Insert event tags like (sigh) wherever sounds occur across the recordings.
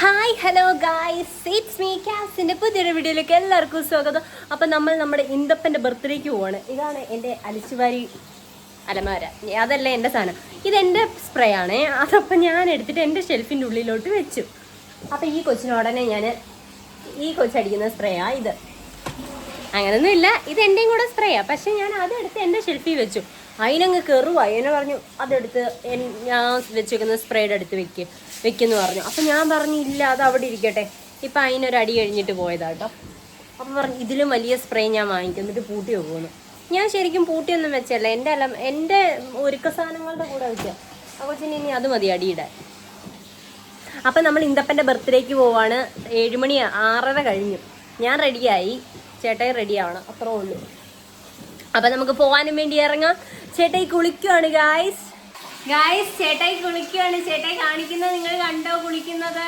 Hi hello guys it's me ക്യാസിന്റെ പുതിയൊരു വീഡിയോയിലേക്ക് എല്ലാവർക്കും സ്വാഗതം. അപ്പം നമ്മൾ നമ്മുടെ ഇന്ദപ്പന്റെ ബർത്ത്ഡേക്ക് പോവാണ്. ഇതാണ് എന്റെ അലിച്ചുവാരി അലമാര. അതല്ല എന്റെ സാധനം. ഇതെന്റെ സ്പ്രേ ആണ്. അതപ്പം ഞാൻ എടുത്തിട്ട് എന്റെ ഷെൽഫിന്റെ ഉള്ളിലോട്ട് വെച്ചു. അപ്പം ഈ കൊച്ചിന് ഉടനെ ഞാൻ ഈ കൊച്ചടിക്കുന്ന സ്പ്രേയാണ് ഇത്. അങ്ങനൊന്നും ഇല്ല ഇത് എന്റെയും കൂടെ സ്പ്രേ സ്പ്രേയാ പക്ഷെ ഞാൻ അതെടുത്ത് എന്റെ ഷെൽഫിൽ വെച്ചു. അതിനങ്ങ് കയറുക എന്നെ പറഞ്ഞു അതെടുത്ത് ഞാൻ വെച്ചേക്കുന്ന സ്പ്രേയുടെ അടുത്ത് വെക്ക്. വെക്കുന്നു പറഞ്ഞു. അപ്പം ഞാൻ പറഞ്ഞു ഇല്ല അത് അവിടെ ഇരിക്കട്ടെ. ഇപ്പം അതിനൊരു അടി കഴിഞ്ഞിട്ട് പോയതാ കേട്ടോ അപ്പം പറഞ്ഞു ഇതിലും വലിയ സ്പ്രേ ഞാൻ വാങ്ങിക്കും. എന്നിട്ട് പൂട്ടി പോകുന്നു. ഞാൻ ശരിക്കും പൂട്ടിയൊന്നും വെച്ചല്ല എന്റെ അല്ല എന്റെ ഒരുക്ക സാധനങ്ങളുടെ കൂടെ വെച്ചാൽ അപ്പോൾ ഇനി അത് മതി അടിയിടാൻ അപ്പം നമ്മൾ ഇന്തപ്പന്റെ ബർത്ത്ഡേക്ക് പോവാണ്. ഏഴുമണി ആറര കഴിഞ്ഞു. ഞാൻ റെഡിയായി ചേട്ടായി റെഡി ആവണം അത്രേ ഉള്ളൂ. അപ്പം നമുക്ക് പോകാനും വേണ്ടി ഇറങ്ങാം. ചേട്ടായി കുളിക്കുവാണ് ഗായ്സ് ഗായ്സ് ചേട്ടായി കുളിക്കുവാണ്. ചേട്ടായി കാണിക്കുന്നത് നിങ്ങൾ കണ്ടോ കുളിക്കുന്നത്?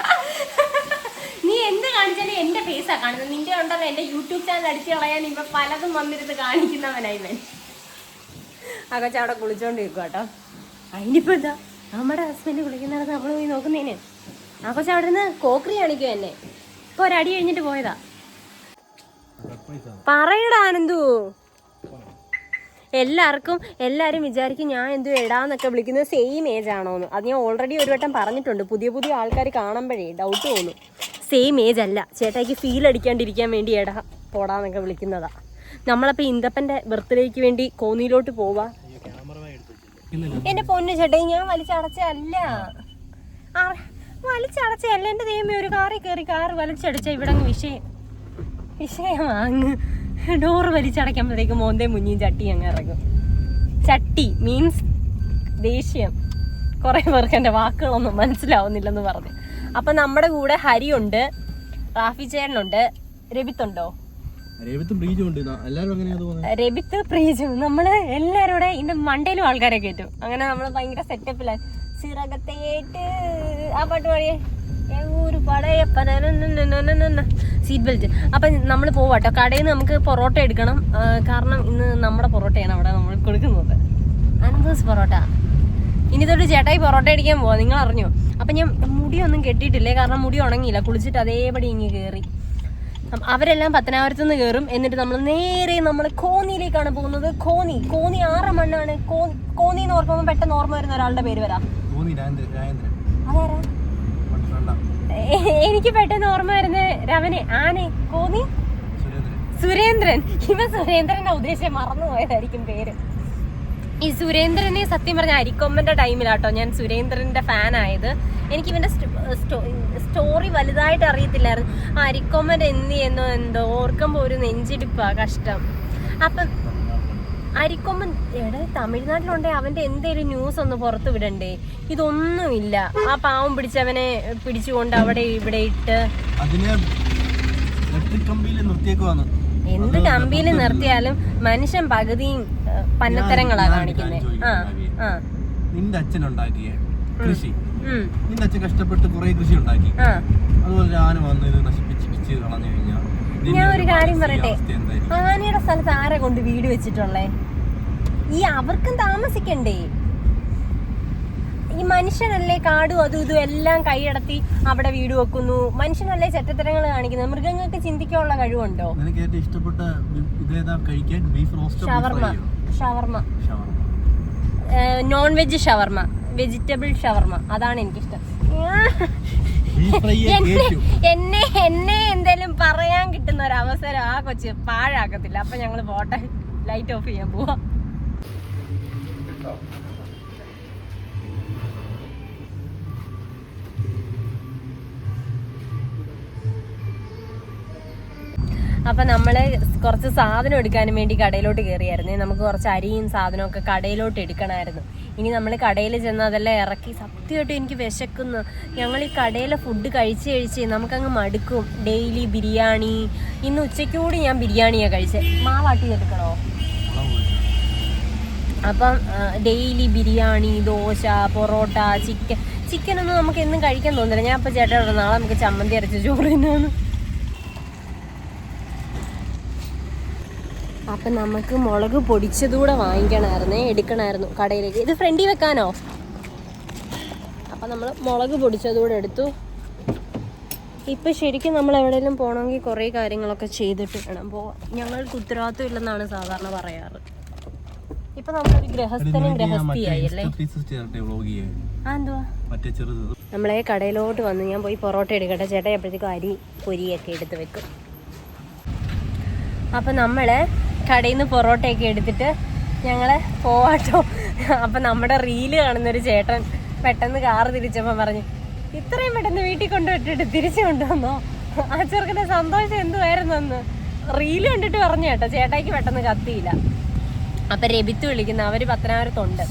(laughs) നീ എന്ത് കാണിച്ചാലും എന്റെ ഫേസാ കാണുന്നത്. നിന്റെ ഉണ്ടല്ലോ എന്റെ യൂട്യൂബ് ചാനൽ അടിച്ചു കളയാൻ ഇപ്പം പലതും വന്നിരുന്ന് കാണിക്കുന്നവനായി ഇവൻ. ആ കൊച്ചു അവിടെ കുളിച്ചോണ്ടിരിക്കും കേട്ടോ അതിനിപ്പോ എന്താ? നമ്മുടെ ഹസ്ബൻഡ് കുളിക്കുന്നിടത്ത് നമ്മൾ പോയി നോക്കുന്നതിന് ആ കൊച്ചു അവിടെ നിന്ന് കോക്രി കാണിക്കും എന്നെ. ഇപ്പൊ ഒരടി കഴിഞ്ഞിട്ട് പോയതാ. പറയടാ ആനന്ദു എല്ലാവർക്കും എല്ലാവരും വിചാരിക്കും ഞാൻ എന്തു എടാന്നൊക്കെ വിളിക്കുന്നത് സെയിം ഏജ് ആണോ എന്ന് അത് ഞാൻ ഓൾറെഡി ഒരു വട്ടം പറഞ്ഞിട്ടുണ്ട്. പുതിയ പുതിയ ആൾക്കാർ കാണുമ്പോഴേ ഡൗട്ട് തോന്നും. സെയിം ഏജ് അല്ല. ചേട്ടായിക്ക് ഫീൽ അടിക്കാണ്ടിരിക്കാൻ വേണ്ടി എടാ പോടാന്നൊക്കെ വിളിക്കുന്നതാ. നമ്മളപ്പോൾ ഇന്ദപ്പന്റെ ബർത്ത്ഡേക്ക് വേണ്ടി കോന്നിയിലോട്ട് പോവാ. എന്റെ പൊന്നു ചേട്ടായി ഞാൻ വലിച്ചടച്ചല്ല ആ വലിച്ചടച്ചല്ല എന്റെ ദൈവമേ ഒരു കാറിൽ കയറി കാറ് വലിച്ചടച്ച ഇവിടെ അങ്ങ് വിഷയം വിഷയമാ അങ്ങ് ഡോറ് വലിച്ചടയ്ക്കുമ്പോഴത്തേക്ക് മോന്തേ മുഞ്ഞിയും ചട്ടി അങ്ങ് ഇറങ്ങും. ചട്ടി മീൻസ് ദേഷ്യം. കുറേ പേർക്ക് എന്റെ വാക്കുകളൊന്നും മനസ്സിലാവുന്നില്ലെന്ന് പറഞ്ഞു. അപ്പം നമ്മുടെ കൂടെ ഹരിയുണ്ട് റാഫി ചേട്ടനുണ്ട്. രബിത്തുണ്ടോ എല്ലാവരും രബിത്ത് പ്രീജു നമ്മൾ എല്ലാരോടെ കൂടെ ഇതിന്റെ മണ്ടയിലും ആൾക്കാരെ കയറ്റും. അങ്ങനെ നമ്മൾ ഭയങ്കര സെറ്റപ്പിലാണ് സീറ്റ് ബെൽറ്റ് അപ്പൊ നമ്മൾ പോവാട്ടോ. കടയിൽ നിന്ന് നമുക്ക് പൊറോട്ട എടുക്കണം. കാരണം ഇന്ന് നമ്മുടെ പൊറോട്ടയാണ് അവിടെ നമ്മൾ കൊടുക്കുന്നത്. അനന്തസ് പൊറോട്ട. ഇനി തൊട്ട് ചേട്ടായി പൊറോട്ട അടിക്കാൻ പോവാ. നിങ്ങൾ അറിഞ്ഞോ? അപ്പൊ ഞാൻ മുടിയൊന്നും കെട്ടിയിട്ടില്ലേ? കാരണം മുടി ഉണങ്ങിയില്ല. കുളിച്ചിട്ട് അതേപടി ഇങ്ങ് കയറി അവരെല്ലാം പത്തനാപുരത്ത് നിന്ന് കയറും എന്നിട്ട് നമ്മൾ നേരെ നമ്മൾ കോന്നിയിലേക്കാണ് പോകുന്നത്. കോന്നി. കോന്നി ആറ് മണ്ണാണ്. കോന്നി എന്ന് ഓർക്കുമ്പോൾ പെട്ടെന്ന് ഓർമ്മ വരുന്ന ഒരാളുടെ പേര് വരാം. എനിക്ക് പെട്ടെന്ന് ഓർമ്മ വരുന്ന രവനെ ആനെ കോന്നി? സുരേന്ദ്രൻ. സുരേന്ദ്രൻ. ഇവ സുരേന്ദ്രന്റെ ഉദ്ദേശം മറന്നുപോയതായിരിക്കും പേര്. ഈ സുരേന്ദ്രനെ സത്യം പറഞ്ഞ അരിക്കൊമ്പന്റെ ടൈമിലാട്ടോ ഞാൻ സുരേന്ദ്രന്റെ ഫാൻ ആയത്. എനിക്ക് ഇവന്റെ സ്റ്റോറി വലുതായിട്ട് അറിയത്തില്ലായിരുന്നു. ആ അരിക്കൊമ്പൻ എന്ത് എന്നോ എന്തോ ഓർക്കുമ്പോ ഒരു നെഞ്ചിടിപ്പാ കഷ്ടം. അപ്പം അരിക്കൊമ്പൻ എടാ തമിഴ്നാട്ടിലുണ്ടെ അവന്റെ എന്തേലും ന്യൂസ് ഒന്ന് പുറത്തു വിടണ്ടേ? ഇതൊന്നുമില്ല. ആ പാവം പിടിച്ചവനെ പിടിച്ചുകൊണ്ട് അവിടെ ഇവിടെ ഇട്ട് എന്ത് കമ്പിയിൽ നിർത്തിയാലും മനുഷ്യൻ പകുതിയും പന്നത്തരങ്ങളാ കാണിക്കുന്നത് ആ ആ. നിന്റെ അച്ഛൻ ഉണ്ടാക്കിയ കൃഷി. നിന്റെ അച്ഛൻ കഷ്ടപ്പെട്ട് കുറെ കൃഷി ഉണ്ടാക്കി അതുപോലെ വന്ന് ഇത് നശിപ്പിച്ച് പിച്ച് കളഞ്ഞു കഴിഞ്ഞാൽ ഞാൻ ഒരു കാര്യം പറയട്ടെ? ആനയുടെ സ്ഥലത്ത് ആരെ കൊണ്ട് വീട് വെച്ചിട്ടുള്ളേ? ഈ അവർക്കും താമസിക്കണ്ടേ? ഈ മനുഷ്യനല്ലേ കാടും അതും ഇതും എല്ലാം കൈയടത്തി അവിടെ വീട് വെക്കുന്നു? മനുഷ്യനല്ലേ ചെറ്റത്തരങ്ങൾ കാണിക്കുന്നത്? മൃഗങ്ങൾക്ക് ചിന്തിക്കാനുള്ള കഴിവുണ്ടോ? ഇഷ്ടപ്പെട്ട shawarma. Shawarma. Non veg shawarma. Vegetable shawarma. അതാണ് എനിക്കിഷ്ടം. എന്നെ എന്നെ എന്തേലും പറയാൻ കിട്ടുന്ന ഒരു അവസരം ആ കൊച്ച് പാഴാക്കത്തില്ല. അപ്പൊ ഞങ്ങൾ പോട്ടെ ലൈറ്റ് ഓഫ് ചെയ്യാൻ പോവാ. അപ്പൊ നമ്മൾ കുറച്ച് സാധനം എടുക്കാനും വേണ്ടി കടയിലോട്ട് കയറിയായിരുന്നു നമുക്ക് കുറച്ച് അരിയും സാധനവും ഒക്കെ കടയിലോട്ട് എടുക്കണമായിരുന്നു. ഇനി നമ്മൾ കടയിൽ ചെന്ന് അതെല്ലാം ഇറക്കി സത്യമായിട്ട് എനിക്ക് വിശക്കുന്നു. ഞങ്ങൾ ഈ കടയിലെ ഫുഡ് കഴിച്ച് കഴിച്ച് നമുക്കങ്ങ് മടുക്കും. ഡെയിലി ബിരിയാണി. ഇന്ന് ഉച്ചയ്ക്കൂടി ഞാൻ ബിരിയാണിയാണ് കഴിച്ചത് മാവാട്ടി എടുക്കണോ? അപ്പം ഡെയിലി ബിരിയാണി ദോശ പൊറോട്ട ചിക്കൻ ചിക്കനൊന്നും നമുക്ക് എന്നും കഴിക്കാൻ തോന്നില്ല. ഞാൻ അപ്പം ചേട്ടനോട് നാളെ നമുക്ക് ചമ്മന്തി അരച്ച ചോറ് അപ്പം നമുക്ക് മുളക് പൊടിച്ചതുകൂടെ വാങ്ങിക്കണമായിരുന്നേ എടുക്കണമായിരുന്നു കടയിലേക്ക്. ഇത് ഫ്രണ്ടിൽ വെക്കാനോ? അപ്പം നമ്മൾ മുളക് പൊടിച്ചതുകൂടെ എടുത്തു. ഇപ്പം ശരിക്കും നമ്മൾ എവിടെയെങ്കിലും പോകണമെങ്കിൽ കുറേ കാര്യങ്ങളൊക്കെ ചെയ്തിട്ട് വേണം. അപ്പോൾ ഞങ്ങൾക്ക് ഉത്തരവാദിത്വം ഇല്ലെന്നാണ് സാധാരണ പറയാറ്. ഇപ്പൊ നമ്മളൊരു ഗ്രഹസ്ഥനും ഗ്രഹസ്ഥിയായി അല്ലേ? നമ്മളെ കടയിലോട്ട് വന്ന് ഞാൻ പോയി പൊറോട്ട എടുക്കട്ടെ. ചേട്ടാ എപ്പോഴത്തേക്കും അരി പൊരിയൊക്കെ എടുത്ത് വെക്കും. അപ്പം നമ്മൾ കടയിൽ നിന്ന് പൊറോട്ടയൊക്കെ എടുത്തിട്ട് ഞങ്ങൾ പോവാട്ടോ. അപ്പം നമ്മുടെ റീൽ കാണുന്നൊരു ചേട്ടൻ പെട്ടെന്ന് കാറ് തിരിച്ചപ്പോൾ പറഞ്ഞു ഇത്രയും പെട്ടെന്ന് വീട്ടിൽ കൊണ്ടുപോയിട്ട് തിരിച്ചു കൊണ്ടുവന്നോ? ആ ചെറുക്കന്റെ സന്തോഷം എന്തുമായിരുന്നു അന്ന് റീൽ കണ്ടിട്ട് പറഞ്ഞു കേട്ടോ ചേട്ടായിക്ക് പെട്ടെന്ന് കത്തിയില്ല. അപ്പം രബിത്ത് വിളിക്കുന്ന അവർ പത്തനാപുരത്തുണ്ട്.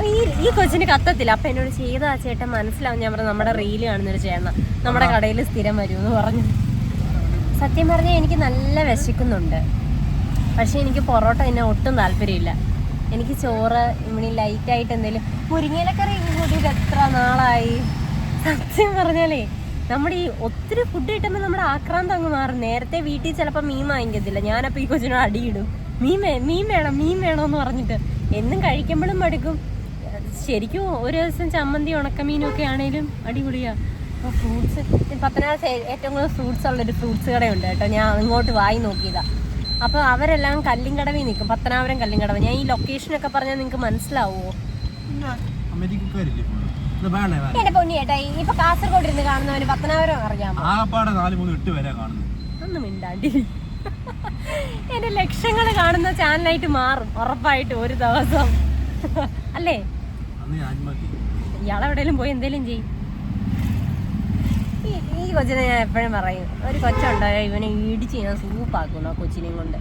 റീൽ ഈ കൊച്ചിന് കത്തത്തില്ല. അപ്പൊ എന്നോട് ചെയ്ത ആ ചേട്ടൻ മനസ്സിലാവും. ഞാൻ പറഞ്ഞു നമ്മുടെ റീൽ കാണുന്നൊരു ചേട്ടൻ നമ്മുടെ കടയിൽ സ്ഥിരം വരും എന്ന് പറഞ്ഞു. സത്യം പറഞ്ഞാൽ എനിക്ക് നല്ല വിശക്കുന്നുണ്ട്. പക്ഷേ എനിക്ക് പൊറോട്ട തന്നെ ഒട്ടും താല്പര്യമില്ല. എനിക്ക് ചോറ് ഇവിടെ ലൈറ്റായിട്ട് എന്തെങ്കിലും മുരിങ്ങയിലക്കറി കൂട്ടിയിട്ട് എത്ര നാളായി? സത്യം പറഞ്ഞാലേ നമ്മുടെ ഈ ഒത്തിരി ഫുഡ് കിട്ടുമ്പോൾ നമ്മുടെ ആക്രാന്തം അങ്ങ് മാറും. നേരത്തെ വീട്ടിൽ ചിലപ്പോൾ മീൻ വാങ്ങിക്കത്തില്ല. ഞാനപ്പോൾ ഈ കൊച്ചിനോട് അടിയിടും. മീൻ മീൻ വേണം മീൻ വേണമെന്ന് പറഞ്ഞിട്ട്. എന്നും കഴിക്കുമ്പോഴും മടുക്കും. ശരിക്കും ഒരു ദിവസം ചമ്മന്തി ഉണക്കമീനും ഒക്കെ ആണേലും അടിപൊളിയാ ഫ്രൂട്ട്സ് ഏ- ഏറ്റവും കൂടുതൽ ഫ്രൂട്ട്സ് ഉള്ളൊരു ഫ്രൂട്ട്സ് കടയുണ്ട് കേട്ടോ. ഞാൻ ഇങ്ങോട്ട് വായി നോക്കിയതാ. അപ്പോൾ അവരെല്ലാം കല്ലിങ്കടവിൽ നിൽക്കും. പത്തനാപുരം കല്ലിങ്കടവ് ഞാൻ ഈ ലൊക്കേഷനൊക്കെ പറഞ്ഞാൽ നിങ്ങൾക്ക് മനസ്സിലാവുമോ എന്റെ പൊന്നി ചേട്ടാ ഇപ്പൊ കാസർഗോഡ് ഇരുന്ന് കാണുന്നവന് പത്തനാപുരം അറിയാമോ? ഒന്നും മിണ്ടാണ്ടി. എന്റെ ലക്ഷങ്ങൾ കാണുന്ന ചാനലായിട്ട് മാറും. ഉറപ്പായിട്ട് ഒരു ദിവസം. അല്ലേ. ഇയാളെവിടെയും പോയി എന്തേലും ചെയ്യും. കൊച്ചിനെ ഞാൻ എപ്പോഴും പറയും ഒരു കൊച്ചുണ്ടായ ഇവനെ ഇടിച്ച് ഞാൻ സൂപ്പാക്കുന്നു ആ കൊച്ചിനെയും കൊണ്ട്.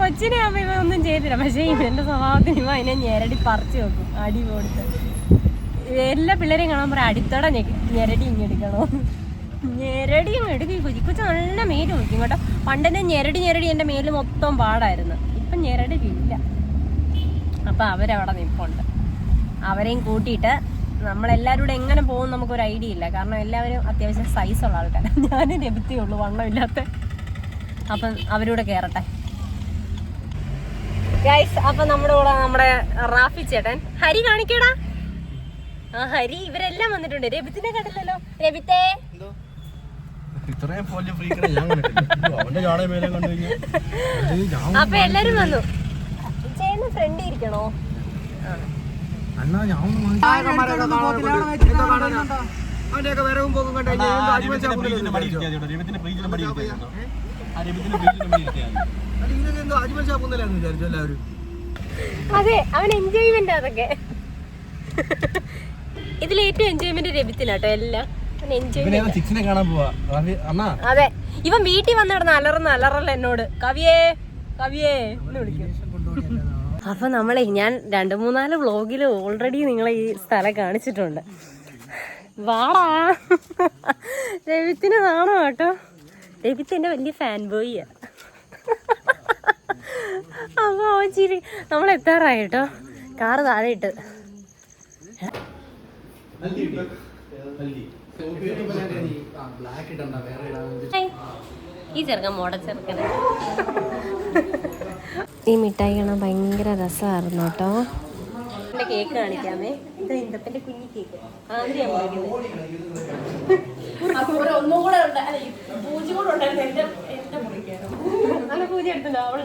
കൊച്ചിനെ അമ്മ ഇവ ഒന്നും ചെയ്തില്ല പക്ഷേ ഇവന്റെ സ്വഭാവത്തിന് ഇവ അതിനെ ഞെരടി പറിച്ചു വെക്കും അടി കൊടുത്ത്. എല്ലാ പിള്ളേരെയും കാണാൻ പറയാം അടിത്തോടെ ഞെരടി ഇങ്ങെടുക്കണോ ഞെരടിയും എടുക്കും. ഈ കൊച്ചി കൊച്ചു നല്ല മേൽ നോക്കും. കേട്ടോ പണ്ടെന്നെ ഞെരടി ഞെരടി എന്റെ മേൽ മൊത്തം പാടായിരുന്നു. ഇപ്പം ഞെരടിയില്ല. അപ്പം അവരവിടെ നിൽപ്പുണ്ട് അവരെയും കൂട്ടിയിട്ട് നമ്മളെല്ലാവരും കൂടെ എങ്ങനെ പോകും നമുക്കൊരു ഐഡിയ ഇല്ല. കാരണം എല്ലാവരും അത്യാവശ്യം സൈസുള്ള ആൾക്കാരാണ് (laughs) ഞാനും ഉള്ളൂ വണ്ണമില്ലാത്ത. അപ്പം അവരൂടെ കയറട്ടെ ഗൈസ് അപ്പൊ നമ്മുടെ കൂടെ നമ്മുടെ റാഫി ചേട്ടൻ. ഹരി കാണിക്കടാ. ആ ഹരി ഇവരെല്ലാം വന്നിട്ടുണ്ട്. രബിത്തിനെ കണ്ടില്ലല്ലോ. രബിത്തേ അപ്പൊ എല്ലാരും വന്നു. ചേട്ടന് ഫ്രണ്ട് ഇരിക്കണോ? ആ. അണ്ണാ ഞാൻ ഒന്ന് ബ്രീജിന്റെ മടി ഇരുത്തിയാ മതി. അതെ അവൻ എൻജോയ്മെന്റ് അതൊക്കെ ഇതിൽ ഏറ്റവും എൻജോയ്മെന്റ് രബിത്തിലാട്ടോ എല്ലാം. അവൻ എൻജോയ്മെന്റ് ഇവനെ സിക്സിനെ കാണാൻ പോവാ. റാഫി, അതെ ഇവൻ വീട്ടിൽ വന്നിടന്ന് അലറുന്ന അലറല്ല എന്നോട്. കവിയേ കവിയേ എന്ന് വിളിക്കും. അപ്പൊ നമ്മളെ ഞാൻ രണ്ട് മൂന്നാൽ വ്ളോഗിൽ ഓൾറെഡി നിങ്ങളെ ഈ സ്ഥലം കാണിച്ചിട്ടുണ്ട്. വാടാ. രവിത്തിന് നാണോ കേട്ടോ? രവിത്ത് എന്റെ വലിയ ഫാൻ ബോയിയാ അപ്പൊ അവൻ ചിരി. നമ്മൾ എത്താറായി കേട്ടോ. കാറ് താഴെ ഇട്ട്. ഈ ചെറുക്കൻ മോട ചെറുക്കൻ ഈ മിഠായി കാണാൻ ഭയങ്കര രസമായിരുന്നു കേട്ടോ. എന്റെ കേക്ക് കാണിക്കാമേ. ഇത് ഇന്തപ്പന്റെ കുഞ്ഞി കേക്ക്. ആദ്യം നല്ല പൂജ എടുത്തിട്ടുണ്ടോ അവളുടെ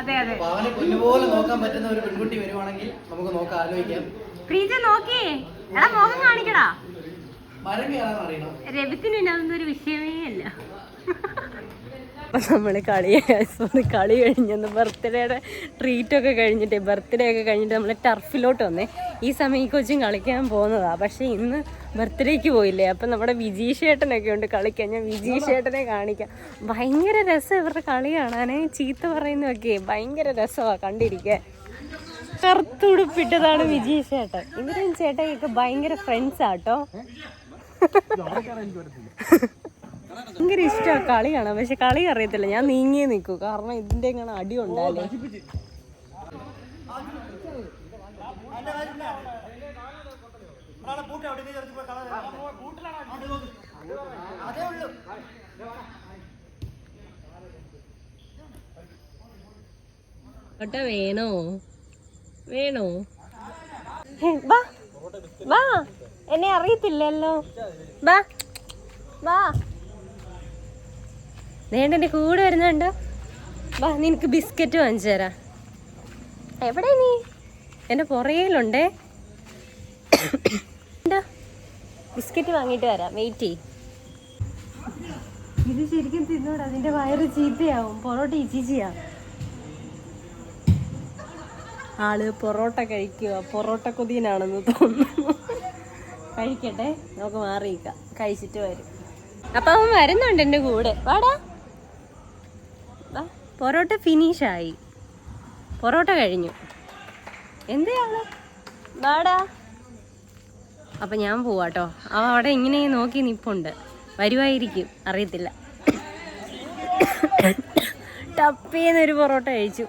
അതെ അതെ. അപ്പൊ അവനെ പൊന്നുപോലെ നോക്കാൻ പറ്റുന്ന ഒരു പെൺകുട്ടി വരുവാണെങ്കിൽ നമുക്ക് നോക്കാം ആലോചിക്കാം. പ്രീതി നോക്കിയേ എടാ മുഖം കാണിക്കടാ. മരം കയറാൻ അറിയണം. രവിത്തിന് ഒരു വിഷയമേ അപ്പം നമ്മൾ കളി (laughs) കളി കഴിഞ്ഞെന്ന് ബർത്ത്ഡേയുടെ ട്രീറ്റൊക്കെ കഴിഞ്ഞിട്ട് ബർത്ത്ഡേ ഒക്കെ കഴിഞ്ഞിട്ട് നമ്മൾ ടർഫിലോട്ട് വന്നേ. ഈ സമയം ഈ കൊച്ചും കളിക്കാൻ പോകുന്നതാ. പക്ഷേ ഇന്ന് ബർത്ത്ഡേക്ക് പോയില്ലേ? അപ്പം നമ്മുടെ വിജീഷേട്ടനൊക്കെ ഉണ്ട് കളിക്കാൻ. ഞാൻ വിജീഷേട്ടനെ കാണിക്കാം. ഭയങ്കര രസം ഇവരുടെ കളി കാണാനേ. ചീത്ത പറയുന്നതൊക്കെ ഭയങ്കര രസമാണ് കണ്ടിരിക്കാൻ. കറുത്തുടുപ്പിട്ടതാണ് വിജീഷേട്ടൻ. ഇവരും ചേട്ടനൊക്കെ ഭയങ്കര ഫ്രണ്ട്സ് ആട്ടോ (laughs) ഭയങ്കര ഇഷ്ടമാണ് കളി കാണാൻ പക്ഷെ കളി അറിയത്തില്ല. ഞാൻ നീങ്ങിയേ നിൽക്കൂ. കാരണം ഇതിന്റെ ഇങ്ങനെ അടി ഒട്ട വേണോ? വേണോ? വാ. വാ. എന്നെ അറിയത്തില്ലല്ലോ. വാ. വാ. നേണ്ട എന്റെ കൂടെ വരുന്നുണ്ടോ? വാ നിനക്ക് ബിസ്ക്കറ്റ് വാങ്ങിച്ചു തരാം. എവിടെ നീ? എന്റെ പുറയിലുണ്ടേ എന്താ? ബിസ്ക്കറ്റ് വാങ്ങിയിട്ട് വരാം. വെയിറ്റ് ചെയ് ഇത് ശരിക്കും തിന്നോട്. അതിന്റെ വയറ് ചീത്തയാവും. പൊറോട്ട ഇച്ചിച്ചിയാ. ആൾ പൊറോട്ട കഴിക്കുക പൊറോട്ട കൊതിയനാണെന്ന് തോന്നുന്നു. കഴിക്കട്ടെ. നമുക്ക് മാറിയിക്കാം. കഴിച്ചിട്ട് വരും. അപ്പൊ അവൻ വരുന്നുണ്ട് എന്റെ കൂടെ. വാടാ. പൊറോട്ട ഫിനിഷായി. പൊറോട്ട കഴിഞ്ഞു. എന്തെയാണ് വാടാ. അപ്പം ഞാൻ പോവാട്ടോ അവ അവിടെ ഇങ്ങനെ നോക്കി നിപ്പുണ്ട്. വരുമായിരിക്കും അറിയത്തില്ല. ടപ്പേന്നൊരു പൊറോട്ട കഴിച്ചു.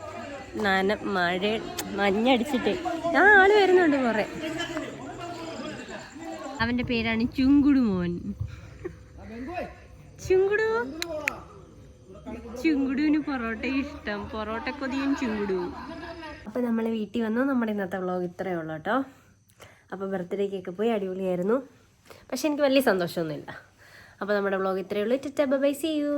നന മഴ മഞ്ഞടിച്ചിട്ട്. ആ ആൾ വരുന്നുണ്ട് കുറെ അവന്റെ പേരാണ് ചുങ്കുടു മോൻ ചുങ്കുടു? ചുങ്കുടുവിന് പൊറോട്ട ഇഷ്ടം. പൊറോട്ട കൊതിയും ചുങ്കുടു അപ്പൊ നമ്മൾ വീട്ടിൽ വന്നു. നമ്മുടെ ഇന്നത്തെ വ്ളോഗ് ഇത്രയേ ഉള്ളൂ കേട്ടോ. അപ്പോൾ ബർത്ത്ഡേക്കൊക്കെ പോയി അടിപൊളിയായിരുന്നു. പക്ഷെ എനിക്ക് വലിയ സന്തോഷമൊന്നുമില്ല. അപ്പോൾ നമ്മുടെ വ്ളോഗ് ഇത്രയേ ഉള്ളൂ. ടെറ്റ ബൈ സി യു